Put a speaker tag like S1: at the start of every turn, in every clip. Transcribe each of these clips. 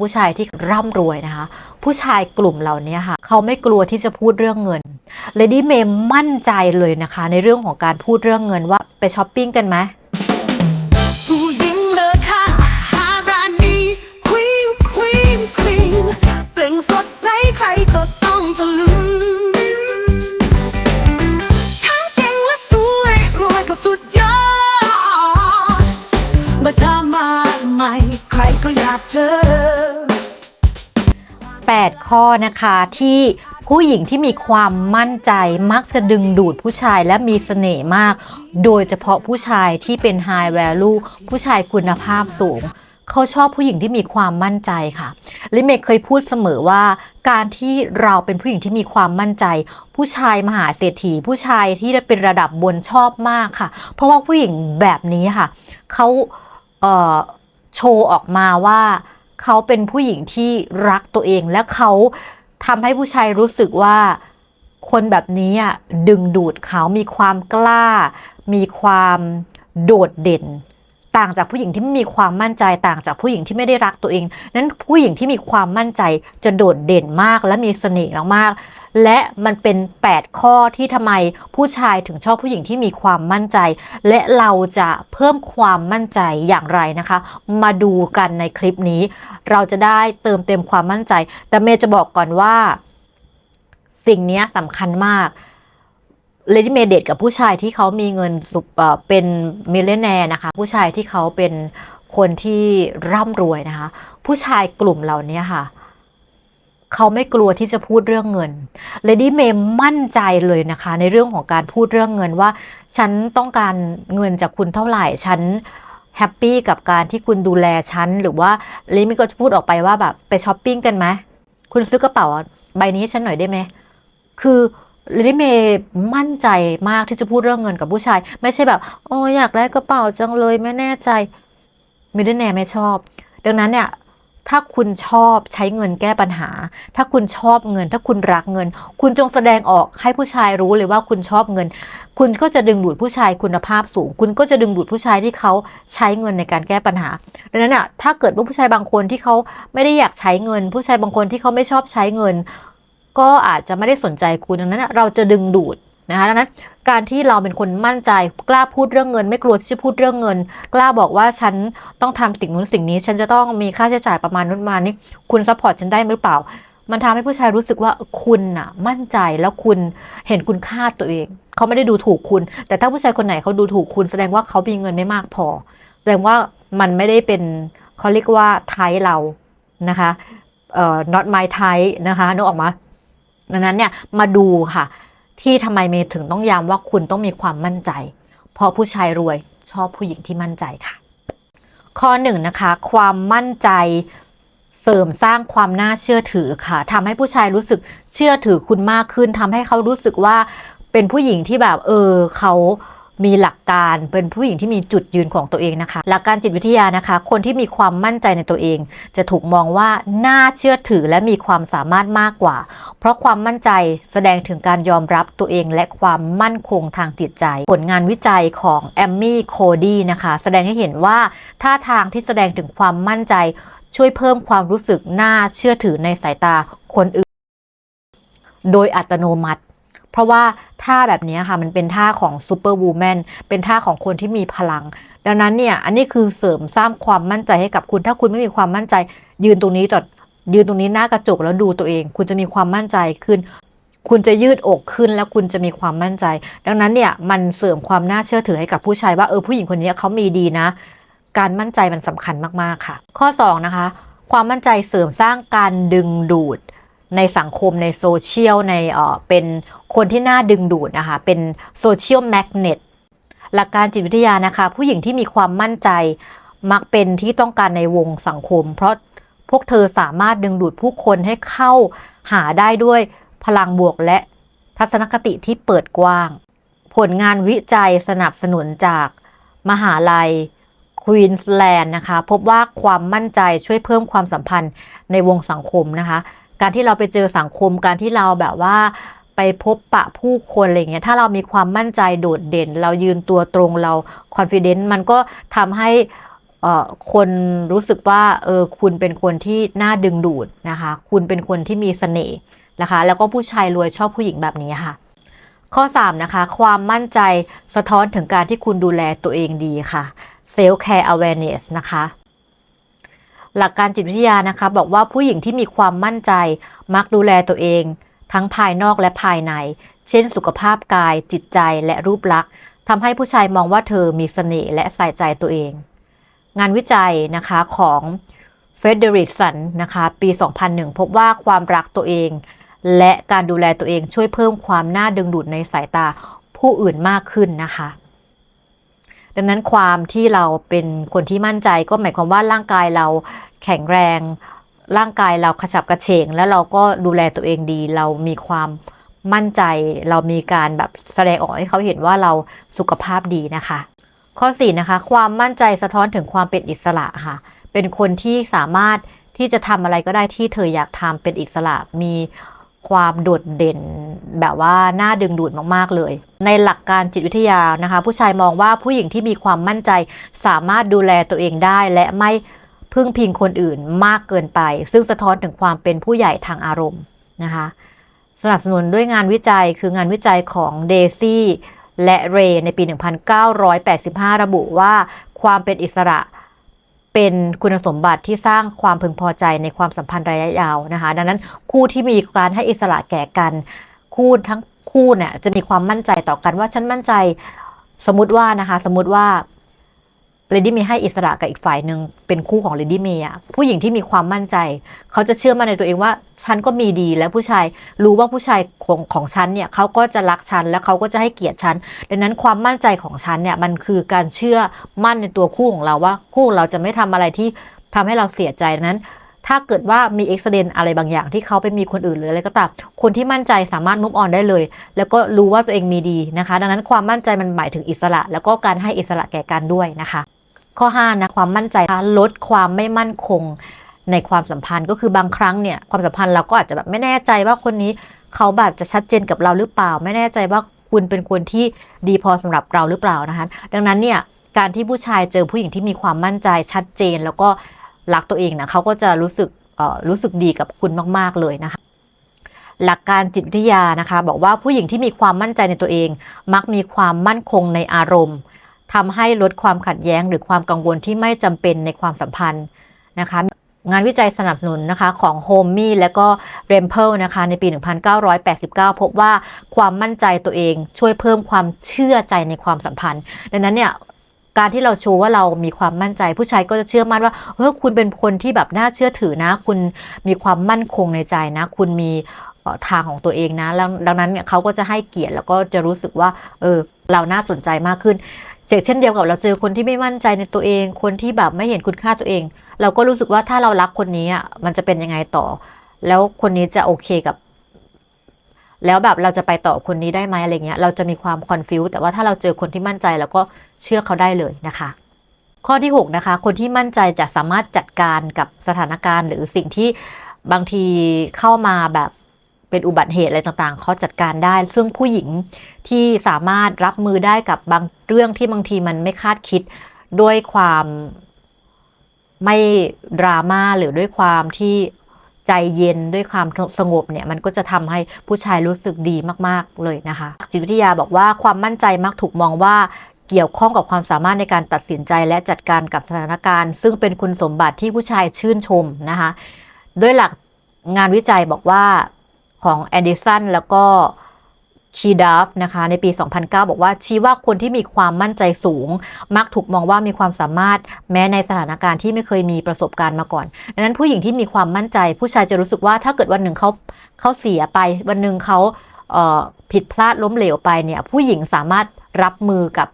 S1: ผู้ชายที่ร่ำรวยนะคะ ผู้ชายกลุ่มเหล่านี้ค่ะ เขาไม่กลัวที่จะพูดเรื่องเงินเลดี้เมย์มั่นใจเลยนะคะ ในเรื่องของการพูดเรื่องเงินว่าไปช้อปปิ้งกันไหม
S2: ผู้หญิงเลอค่ะหาร้านนี้ควีนควีนควีนเปล่งสดใสใครก็ต้องตะลึงทั้งเก่งและสวยรวยก็สุดยอดมาดามาใหม่ใครก็อยากเจอ
S1: 8 ข้อนะคะที่ผู้หญิงที่มีความมั่นใจมักจะดึงดูดผู้ชายและมีเสน่ห์มาก โดยเฉพาะผู้ชายที่เป็น high value ผู้ชายคุณภาพสูง เขาชอบผู้หญิงที่มีความมั่นใจค่ะ ลิเมย์เคยพูดเสมอว่าการที่เราเป็นผู้หญิงที่มีความมั่นใจ ผู้ชายมหาเศรษฐี ผู้ชายที่เป็นระดับบนชอบมากค่ะ เพราะว่าผู้หญิงแบบนี้ค่ะเขาเโชว์ออกมาว่า เขาเป็นผู้หญิงที่รักตัวเองและเขาทำให้ผู้ชายรู้สึกว่าคนแบบนี้อะดึงดูดเขามีความกล้า มีความโดดเด่น ต่างจากผู้หญิงที่ไม่มีความมั่นใจต่างจากผู้หญิงที่ไม่ได้รักตัวเอง นั้นผู้หญิงที่มีความมั่นใจจะโดดเด่นมากและมีเสน่ห์มาก และมันเป็น 8 ข้อที่ทำไมผู้ชายถึงชอบผู้หญิงที่มีความมั่นใจ และเราจะเพิ่มความมั่นใจอย่างไรนะคะ มาดูกันในคลิปนี้ เราจะได้เติมเต็มความมั่นใจ แต่เมย์จะบอกก่อนว่า สิ่งนี้สำคัญมากเลดี้เมเดทกับผู้ชายที่เขามีเงินสุปเป็นมิเลเนียนะคะ ผู้ชายที่เขาเป็นคนที่ร่ำรวยนะคะ ผู้ชายกลุ่มเหล่านี้ค่ะ เขาไม่กลัวที่จะพูดเรื่องเงินเลดี้เมย์มั่นใจเลยนะคะ ในเรื่องของการพูดเรื่องเงินว่า ฉันต้องการเงินจากคุณเท่าไหร่ ฉันแฮปปี้กับการที่คุณดูแลฉัน หรือว่าเลมี่ก็จะพูดออกไปว่าแบบไปช้อปปิ้งกันไหมคุณซื้อกระเป๋าใบนี้ให้ฉันหน่อยได้ไหมคือเลดี้เมย์มั่นใจมากที่จะพูดเรื่องเงินกับผู้ชาย ไม่ใช่แบบ โอ้อยากได้กระเป๋าจังเลยไม่แน่ใจมิลเลนแนไม่ชอบ ดังนั้นเนี่ย ถ้าคุณชอบใช้เงินแก้ปัญหา ถ้าคุณชอบเงิน ถ้าคุณรักเงิน คุณจงแสดงออกให้ผู้ชายรู้เลยว่าคุณชอบเงิน คุณก็จะดึงดูดผู้ชายคุณภาพสูง คุณก็จะดึงดูดผู้ชายที่เขาใช้เงินในการแก้ปัญหา ดังนั้นอะ ถ้าเกิดว่าผู้ชายบางคนที่เขาไม่ได้อยากใช้เงิน ผู้ชายบางคนที่เขาไม่ชอบใช้เงิน ก็อาจจะไม่ได้สนใจคุณดังนั้นเราจะดึงดูดนะคะดังนั้น การที่เราเป็นคนมั่นใจกล้าพูดเรื่องเงิน ไม่กลัวที่จะพูดเรื่องเงิน กล้าบอกว่าฉันต้องทำสิ่งนู้นสิ่งนี้ ฉันจะต้องมีค่าใช้จ่ายประมาณนู้นมานี้คุณซัพพอร์ตฉันได้หรือเปล่า มันทำให้ผู้ชายรู้สึกว่าคุณน่ะ มั่นใจแล้วคุณเห็นคุณค่าตัวเอง เขาไม่ได้ดูถูกคุณ แต่ถ้าผู้ชายคนไหนเขาดูถูกคุณ แสดงว่าเขามีเงินไม่มากพอ แสดงว่ามันไม่ได้เป็นเขาเรียกว่าไทยเรานะคะเอ่อ not my type นะคะนึกออกมาดังนั้นเนี่ยมาดูค่ะ ที่ทำไมเมย์ถึงต้องย้ำว่าคุณต้องมีความมั่นใจ เพราะผู้ชายรวยชอบผู้หญิงที่มั่นใจค่ะ ข้อหนึ่งนะคะ ความมั่นใจเสริมสร้างความน่าเชื่อถือค่ะทำให้ผู้ชายรู้สึกเชื่อถือคุณมากขึ้นทำให้เขารู้สึกว่าเป็นผู้หญิงที่แบบเออเขา มีหลักการเป็นผู้หญิงที่มีจุดยืนของตัวเองนะคะ หลักการจิตวิทยานะคะ คนที่มีความมั่นใจในตัวเอง จะถูกมองว่าน่าเชื่อถือและมีความสามารถมากกว่า เพราะความมั่นใจแสดงถึงการยอมรับตัวเองและความมั่นคงทางจิตใจ ผลงานวิจัยของแอมมี่โคดี้นะคะ แสดงให้เห็นว่าท่าทางที่แสดงถึงความมั่นใจ ช่วยเพิ่มความรู้สึกน่าเชื่อถือในสายตาคนอื่น โดยอัตโนมัติ เพราะว่าท่าแบบนี้ค่ะมันเป็นท่าของซูเปอร์วูแมนเป็นท่าของคนที่มีพลัง ดังนั้นเนี่ยอันนี้คือเสริมสร้างความมั่นใจให้กับคุณ ถ้าคุณไม่มีความมั่นใจ ยืนตรงนี้ต่อยืนตรงนี้หน้ากระจกแล้วดูตัวเอง คุณจะมีความมั่นใจขึ้น คุณจะยืดอกขึ้นแล้วคุณจะมีความมั่นใจ ดังนั้นเนี่ยมันเสริมความน่าเชื่อถือให้กับผู้ชายว่าเออผู้หญิงคนนี้เขามีดีนะ การมั่นใจมันสำคัญมากๆค่ะ ข้อ 2 นะคะ ความมั่นใจเสริมสร้างการดึงดูด ในสังคมในโซเชียลในเออเป็นคนที่น่าดึงดูดนะคะเป็นโซเชียลแมกเนตหลักการจิตวิทยานะคะ ผู้หญิงที่มีความมั่นใจมักเป็นที่ต้องการในวงสังคม เพราะพวกเธอสามารถดึงดูดผู้คนให้เข้าหาได้ด้วยพลังบวกและทัศนคติที่เปิดกว้าง ผลงานวิจัยสนับสนุนจากมหาลัยควีนสแลนด์นะคะ พบว่าความมั่นใจช่วยเพิ่มความสัมพันธ์ในวงสังคมนะคะ การที่เราไปเจอสังคมการที่เราแบบว่าไปพบปะผู้คนอะไรเงี้ย ถ้าเรามีความมั่นใจโดดเด่น เรายืนตัวตรงเราคอนฟ idence มันก็ทำให้เอ่อคนรู้สึกว่าเออคุณเป็นคนที่น่าดึงดูดนะคะ คุณเป็นคนที่มีเสน่ห์นะคะ แล้วก็ผู้ชายรวยชอบผู้หญิงแบบนี้ค่ะ ข้อ 3 นะคะ ความมั่นใจสะท้อนถึงการที่คุณดูแลตัวเองดีค่ะ self care awareness นะคะ หลักการจิตวิทยานะคะ บอกว่าผู้หญิงที่มีความมั่นใจ มักดูแลตัวเอง ทั้งภายนอกและภายใน เช่น สุขภาพกาย จิตใจและรูปลักษณ์ทำให้ผู้ชายมองว่าเธอมีเสน่ห์และใส่ใจตัวเอง งานวิจัยนะคะของเฟเดริกสันนะคะปี 2001 พบว่าความรักตัวเอง และการดูแลตัวเองช่วยเพิ่มความน่าดึงดูดในสายตาผู้อื่นมากขึ้นนะคะ ดังนั้นความที่เราเป็นคนที่มั่นใจก็หมายความว่าร่างกายเราแข็งแรง ร่างกายเราขชับกระเฉง แล้วเราก็ดูแลตัวเองดี เรามีความมั่นใจ เรามีการแบบแสดงออกให้เขาเห็นว่าเราสุขภาพดีนะคะ ข้อ4นะคะ ความมั่นใจสะท้อนถึงความเป็นอิสระค่ะ เป็นคนที่สามารถที่จะทำอะไรก็ได้ที่เธออยากทำเป็นอิสระมี ความโดดเด่นแบบว่าน่าดึงดูดมากๆเลย ในหลักการจิตวิทยานะคะ ผู้ชายมองว่าผู้หญิงที่มีความมั่นใจสามารถดูแลตัวเองได้และไม่พึ่งพิงคนอื่นมากเกินไป ซึ่งสะท้อนถึงความเป็นผู้ใหญ่ทางอารมณ์นะคะสนับสนุนด้วยงานวิจัยคืองานวิจัยของเดซี่และเรย์ในปี 1985 ระบุว่าความเป็นอิสระ เป็นคุณสมบัติที่สร้างความพึงพอใจในความสัมพันธ์ระยะยาวนะคะ ดังนั้นคู่ที่มีการให้อิสระแก่กันคู่ทั้งคู่เนี่ยจะมีความมั่นใจต่อกันว่าฉันมั่นใจสมมติว่านะคะ สมมติว่า เลดี้เมย์ให้อิสระกับอีกฝ่ายหนึ่งเป็นคู่ของเลดี้เมย์อะผู้หญิงที่มีความมั่นใจ เขาจะเชื่อมั่นในตัวเองว่า ฉันก็มีดีและผู้ชายรู้ว่าผู้ชายของของฉันเนี่ยเขาก็จะรักฉันและเขาก็จะให้เกียรติฉันดังนั้นความมั่นใจของฉันเนี่ยมันคือการเชื่อมั่นในตัวคู่ของเราว่า คู่ของเราจะไม่ทำอะไรที่ทำให้เราเสียใจดังนั้นถ้าเกิดว่ามีเอ็กซ์เดนอะไรบางอย่างที่เขาไปมีคนอื่นหรืออะไรก็ตาม คนที่มั่นใจสามารถมุฟออนได้เลย แล้วก็รู้ว่าตัวเองมีดีนะคะ ดังนั้นความมั่นใจมันหมายถึงอิสระ แล้วก็การให้อิสระแก่กันด้วยนะคะ ข้อ5นะความมั่นใจลดความไม่มั่นคงในความสัมพันธ์ก็คือบางครั้งเนี่ยความสัมพันธ์เราก็อาจจะแบบไม่แน่ใจว่าคนนี้เขาแบบจะชัดเจนกับเราหรือเปล่า ไม่แน่ใจว่าคุณเป็นคนที่ดีพอสำหรับเราหรือเปล่านะคะดังนั้นเนี่ยการที่ผู้ชายเจอผู้หญิงที่มีความมั่นใจชัดเจน แล้วก็รักตัวเองนะเขาก็จะรู้สึกเออรู้สึกดีกับคุณมาก ๆ เลยนะคะหลักการจิตวิทยานะคะ บอกว่าผู้หญิงที่มีความมั่นใจในตัวเอง มักมีความมั่นคงในอารมณ์ ทำให้ลดความขัดแย้งหรือความกังวลที่ไม่จำเป็นในความสัมพันธ์นะคะงานวิจัยสนับสนุนนะคะของโฮมมี่และก็เรมเพิลนะคะในปี 1989 พบว่าความมั่นใจตัวเองช่วยเพิ่มความเชื่อใจในความสัมพันธ์ ดังนั้นเนี่ยการที่เราโชว์ว่าเรามีความมั่นใจผู้ชายก็จะเชื่อมั่นว่าเฮ้ยคุณเป็นคนที่แบบน่าเชื่อถือนะ คุณมีความมั่นคงในใจนะ คุณมีทางของตัวเองนะแล้วดังนั้นเนี่ยเขาก็จะให้เกียรติแล้วก็จะรู้สึกว่าเออเราน่าสนใจมากขึ้น เช่นเดียวกับเราเจอคนที่ไม่มั่นใจในตัวเอง คนที่แบบไม่เห็นคุณค่าตัวเอง เราก็รู้สึกว่าถ้าเรารักคนนี้อะมันจะเป็นยังไงต่อ แล้วคนนี้จะโอเคกับ แล้วแบบเราจะไปต่อคนนี้ได้ไหมอะไรเงี้ย เราจะมีความคอนฟิวแต่ว่าถ้าเราเจอคนที่มั่นใจเราก็เชื่อเขาได้เลยนะคะ ข้อที่ 6 นะคะ คนที่มั่นใจจะสามารถจัดการกับสถานการณ์ หรือสิ่งที่บางทีเข้ามาแบบ เป็นอุบัติเหตุอะไรต่างๆเขาจัดการได้ ซึ่งผู้หญิงที่สามารถรับมือได้กับบางเรื่องที่บางทีมันไม่คาดคิดด้วยความไม่ดราม่าหรือด้วยความที่ใจเย็นด้วยความสงบเนี่ยมันก็จะทำให้ผู้ชายรู้สึกดีมากๆเลยนะคะจิตวิทยาบอกว่าความมั่นใจมักถูกมองว่าเกี่ยวข้องกับความสามารถในการตัดสินใจและจัดการกับสถานการณ์ ซึ่งเป็นคุณสมบัติที่ผู้ชายชื่นชมนะคะ ด้วยหลักงานวิจัยบอกว่า ของแอนดิสันแล้วก็คีดาฟนะคะในปี 2009 บอกว่าชี้ว่าคนที่มีความมั่นใจสูง มักถูกมองว่ามีความสามารถแม้ในสถานการณ์ที่ไม่เคยมีประสบการณ์มาก่อน ดังนั้นผู้หญิงที่มีความมั่นใจ ผู้ชายจะรู้สึกว่าถ้าเกิดวันหนึ่งเขาเขาเสียไป วันหนึ่งเขาเผิดพลาดล้มเหลวไปเนี่ยผู้หญิงสามารถรับมือกับ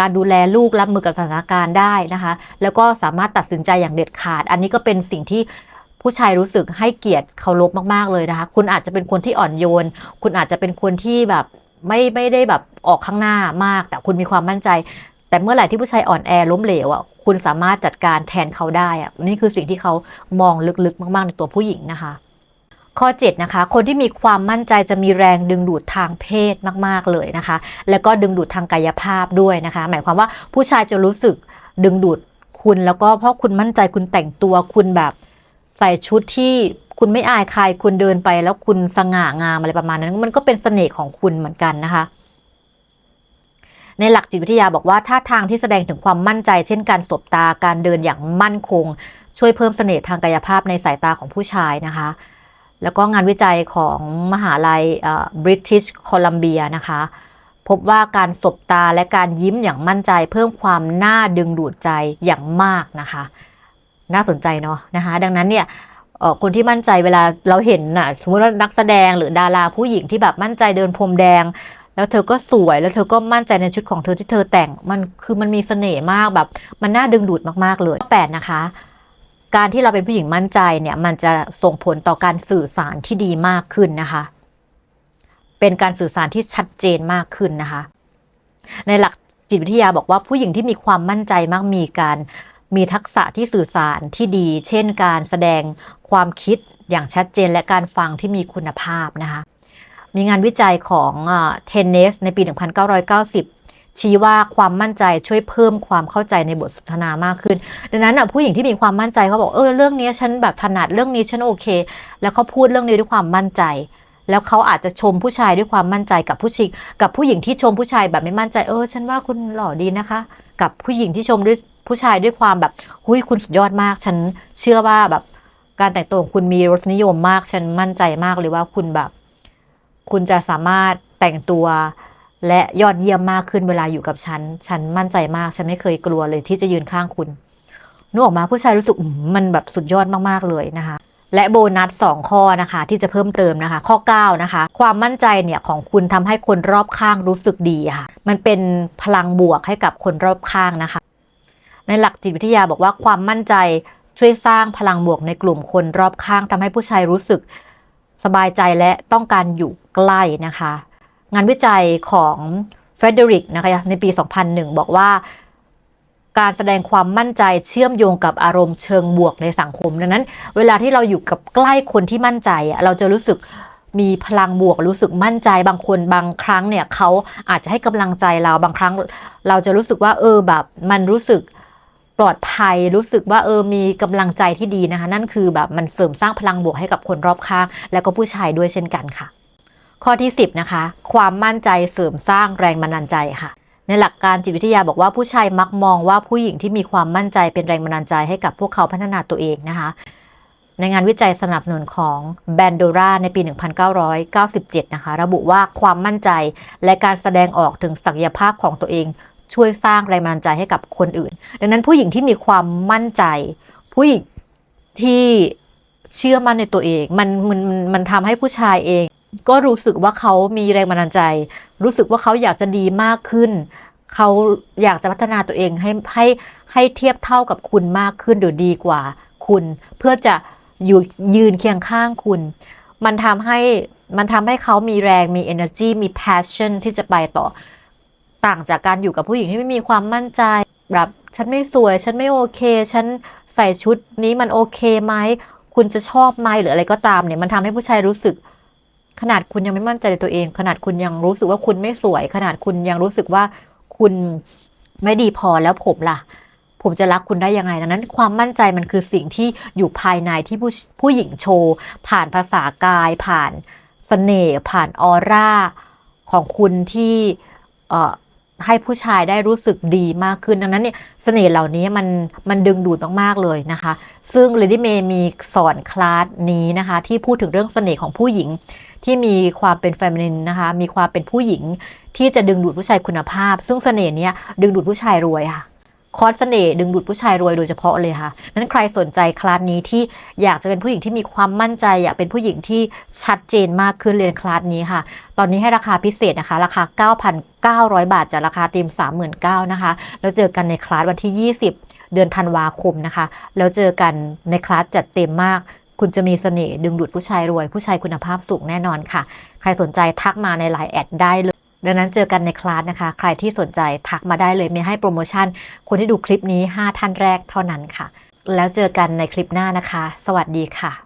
S1: การดูแลลูกรับมือกับสถานการณ์ได้นะคะ แล้วก็สามารถตัดสินใจอย่างเด็ดขาด อันนี้ก็เป็นสิ่งที่ ผู้ชายรู้สึกให้เกียรติเคารพมากๆเลยนะคะ คุณอาจจะเป็นคนที่อ่อนโยน คุณอาจจะเป็นคนที่แบบไม่ไม่ได้แบบออกข้างหน้ามาก แต่คุณมีความมั่นใจ แต่เมื่อไหร่ที่ผู้ชายอ่อนแอล้มเหลวอะคุณสามารถจัดการแทนเขาได้อะนี่คือสิ่งที่เขามองลึกๆ มากๆ ในตัวผู้หญิงนะคะ ข้อ7นะคะ คนที่มีความมั่นใจจะมีแรงดึงดูดทางเพศมากๆเลยนะคะ แล้วก็ดึงดูดทางกายภาพด้วยนะคะ หมายความว่าผู้ชายจะรู้สึกดึงดูดคคุณแล้วก็เพราะคุณมั่นใจคุณแต่งตัวคุณแบบ ใส่ชุดที่คุณไม่อายใครคุณเดินไปแล้วคุณสง่างามอะไรประมาณนั้น มันก็เป็นเสน่ห์ของคุณเหมือนกันนะคะ ในหลักจิตวิทยาบอกว่าท่าทางที่แสดงถึงความมั่นใจ เช่นการสบตาการเดินอย่างมั่นคง ช่วยเพิ่มเสน่ห์ทางกายภาพในสายตาของผู้ชายนะคะ แล้วก็งานวิจัยของมหาลัยบริติชโคลัมเบียนะคะพบว่าการสบตาและการยิ้มอย่างมั่นใจ เพิ่มความน่าดึงดูดใจอย่างมากนะคะ น่าสนใจเนาะนะคะ ดังนั้นเนี่ยคนที่มั่นใจเวลาเราเห็นน่ะสมมติว่านักแสดงหรือดาราผู้หญิงที่แบบมั่นใจเดินพรมแดง แล้วเธอก็สวยแล้วเธอก็มั่นใจในชุดของเธอที่เธอแต่งมันคือมันมีเสน่ห์มากแบบ มันน่าดึงดูดมากๆเลยแปดนะคะ การที่เราเป็นผู้หญิงมั่นใจเนี่ยมันจะส่งผลต่อการสื่อสารที่ดีมากขึ้นนะคะ เป็นการสื่อสารที่ชัดเจนมากขึ้นนะคะ ในหลักจิตวิทยาบอกว่าผู้หญิงที่มีความมั่นใจมักมีการ มีทักษะที่สื่อสารที่ดี เช่นการแสดงความคิดอย่างชัดเจนและการฟังที่มีคุณภาพนะคะ มีงานวิจัยของเทนเนสในปี 1990 ชี้ว่าความมั่นใจช่วยเพิ่มความเข้าใจในบทสนทนามากขึ้น ดังนั้นผู้หญิงที่มีความมั่นใจเขาบอกเออเรื่องนี้ฉันแบบถนัดเรื่องนี้ฉันโอเค แล้วเขาพูดเรื่องนี้ด้วยความมั่นใจแล้วเขาอาจจะชมผู้ชายด้วยความมั่นใจกับผู้ชิงกับผู้หญิงที่ชมผู้ชายแบบไม่มั่นใจเออ ฉันว่าคุณหล่อดีนะคะ กับผู้หญิงที่ชมด้วย ผู้ชายด้วยความแบบหุยคุณสุดยอดมาก ฉันเชื่อว่าแบบการแต่งตัวของคุณมีรสนิยมมาก ฉันมั่นใจมากเลยว่าคุณแบบ คุณจะสามารถแต่งตัวและยอดเยี่ยมมากขึ้นเวลาอยู่กับฉัน ฉันมั่นใจมาก ฉันไม่เคยกลัวเลยที่จะยืนข้างคุณนึกออกมาผู้ชายรู้สึกมันแบบสุดยอดมากๆเลยนะคะ และโบนัส 2 ข้อนะคะ ที่จะเพิ่มเติมนะคะ ข้อ 9 นะคะ ความมั่นใจเนี่ยของคุณทำให้คนรอบข้างรู้สึกดีค่ะ มันเป็นพลังบวกให้กับคนรอบข้างนะคะ ในหลักจิตวิทยาบอกว่าความมั่นใจช่วยสร้างพลังบวกในกลุ่มคนรอบข้างทำให้ผู้ชายรู้สึกสบายใจและต้องการอยู่ใกล้นะคะ งานวิจัยของเฟเดริกนะคะในปี 2001 บอกว่า การแสดงความมั่นใจเชื่อมโยงกับอารมณ์เชิงบวกในสังคม ดังนั้น เวลาที่เราอยู่กับใกล้คนที่มั่นใจ เราจะรู้สึกมีพลังบวกรู้สึกมั่นใจบางคนบางครั้งเนี่ยเขาอาจจะให้กำลังใจเราบางครั้ง เราจะรู้สึกว่าเออแบบมันรู้สึก ปลอดภัยรู้สึกว่าเออมีกำลังใจที่ดีนะคะ นั่นคือแบบมันเสริมสร้างพลังบวกให้กับคนรอบข้าง แล้วก็ผู้ชายด้วยเช่นกันค่ะ ข้อที่ 10 นะคะ ความมั่นใจเสริมสร้างแรงบันดาลใจค่ะ ในหลักการจิตวิทยาบอกว่าผู้ชายมักมองว่าผู้หญิงที่มีความมั่นใจเป็นแรงบันดาลใจให้กับพวกเขาพัฒนาตัวเองนะคะ ในงานวิจัยสนับสนุนของแบนโดราในปี 1997 นะคะ ระบุว่าความมั่นใจและการแสดงออกถึงศักยภาพของตัวเอง ช่วยสร้างแรงบันดาลใจให้กับคนอื่น ดังนั้นผู้หญิงที่มีความมั่นใจ ผู้หญิงที่เชื่อมั่นในตัวเองมันมันมันมันทำให้ผู้ชายเอง ก็รู้สึกว่าเขามีแรงบันดาลใจ รู้สึกว่าเขาอยากจะดีมากขึ้น เขาอยากจะพัฒนาตัวเองให้ให้ให้เทียบเท่ากับคุณมากขึ้นหรือดีกว่าคุณ เพื่อจะอยู่ยืนเคียงข้างคุณ มันทำให้มันทำให้เขามีแรงมี energy มี passion ที่จะไปต่อ ต่างจากการอยู่กับผู้หญิงที่ไม่มีความมั่นใจแบบฉันไม่สวย ฉันไม่โอเค ฉันใส่ชุดนี้มันโอเคไหม คุณจะชอบไหมหรืออะไรก็ตามเนี่ยมันทำให้ผู้ชายรู้สึก ขนาดคุณยังไม่มั่นใจในตัวเอง ขนาดคุณยังรู้สึกว่าคุณไม่สวย ขนาดคุณยังรู้สึกว่าคุณไม่ดีพอแล้วผมล่ะ ผมจะรักคุณได้ยังไงดังนั้น ความมั่นใจมันคือสิ่งที่อยู่ภายในที่ผู้ผู้หญิงโชว์ ผ่านภาษากาย ผ่านเสน่ห์ผ่านออร่าของคุณที่เอ่อ ให้ผู้ชายได้รู้สึกดีมากขึ้น ดังนั้นเนี่ยเสน่ห์เหล่านี้มันมันดึงดูดมาก ๆ เลยนะคะ ซึ่ง Lady May มีสอนคลาสนี้นะคะ ที่พูดถึงเรื่องเสน่ห์ของผู้หญิง ที่มีความเป็นแฟมินินนะคะ มีความเป็นผู้หญิงที่จะดึงดูดผู้ชายคุณภาพ ซึ่งเสน่ห์เนี้ยดึงดูดผู้ชายรวยค่ะ คอร์สเสน่ห์ดึงดูดผู้ชายรวยโดยเฉพาะเลยค่ะนั้นใครสนใจคลาสนี้ที่อยากจะเป็นผู้หญิงที่มีความมั่นใจ อยากเป็นผู้หญิงที่ชัดเจนมากขึ้นเรียนคลาสนี้ค่ะ ตอนนี้ให้ราคาพิเศษนะคะ ราคา 9,900 บาทจากราคาเต็ม39,000นะคะ แล้วเจอกันในคลาสวันที่ 20 เดือนธันวาคมนะคะ แล้วเจอกันในคลาสจัดเต็มมากคุณจะมีเสน่ห์ดึงดูดผู้ชายรวย ผู้ชายคุณภาพสูงแน่นอนค่ะ ใครสนใจทักมาในไลน์แอดได้เลย ดังนั้นเจอกันในคลาสนะคะ ใครที่สนใจทักมาได้เลยมีให้โปรโมชั่น คนที่ดูคลิปนี้ 5 ท่านแรกเท่านั้นค่ะ แล้วเจอกันในคลิปหน้านะคะ สวัสดีค่ะ